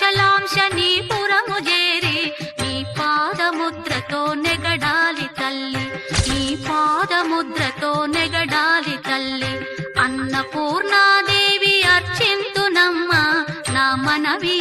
చలాంశ నీ పురము చేరి నీ పాదముద్రతో నెగడాలి తల్లి. నీ పాదముద్రతో నెగడాలి తల్లి. అన్నపూర్ణాదేవి అర్చింతునమ్మ నా మనవి